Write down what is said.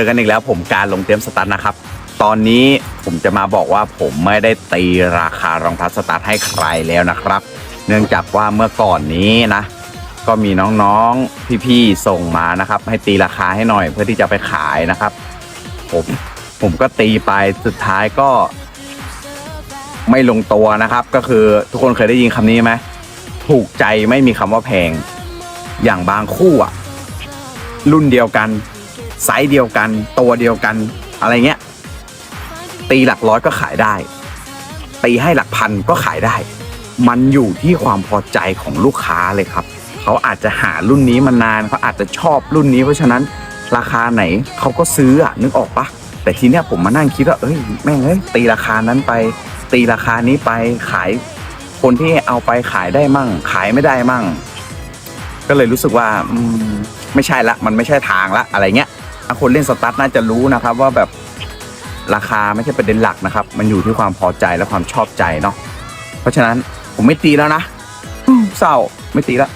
อกันอีกแล้วผมการลงเต็มสตาร์ทนะครับ ตอนนี้ผมจะมาบอกว่าผมไม่ได้ตีราคารองเท้าสตาร์ทให้ใครแล้วนะครับ เนื่องจากว่าเมื่อก่อนนี้นะ ก็มีน้องๆพี่ๆส่งมานะครับ ให้ตีราคาให้หน่อยเพื่อที่จะไปขายนะครับ ผมผมก็ตีไปสุดท้ายก็ ไม่ลงตัวนะครับ ก็คือทุกคนเคยได้ยินคำนี้ไหมถูกใจไม่มีคำว่าแพง อย่างบางคู่อะรุ่นเดียวกัน ไซส์เดียวกัน ตัวเดียวกันอะไรเงี้ย ตีหลักร้อยก็ขายได้ ตีให้หลักพันก็ขายได้ มันอยู่ที่ความพอใจของลูกค้าเลยครับ เขาอาจจะหารุ่นนี้มานานเขาอาจจะชอบรุ่นนี้ เพราะฉะนั้นราคาไหนเขาก็ซื้ออะนึกออกปะแต่ทีเนี้ยผมมานั่งคิดว่าเอ้ยแม่งเอ้ยตีราคานั้นไป ตีราคานี้ไปขาย คนที่เอาไปขายได้มั่ง ขายไม่ได้มั่ง ก็เลยรู้สึกว่าอืมไม่ใช่ละ มันไม่ใช่ทางละอะไรเงี้ย ถ้าคนเล่นสตาร์ทน่าจะรู้นะครับว่าแบบราคาไม่ใช่ประเด็นหลักนะครับ มันอยู่ที่ความพอใจและความชอบใจเนาะเพราะฉะนั้นผมไม่ตีแล้วนะเศร้าไม่ตีแล้ว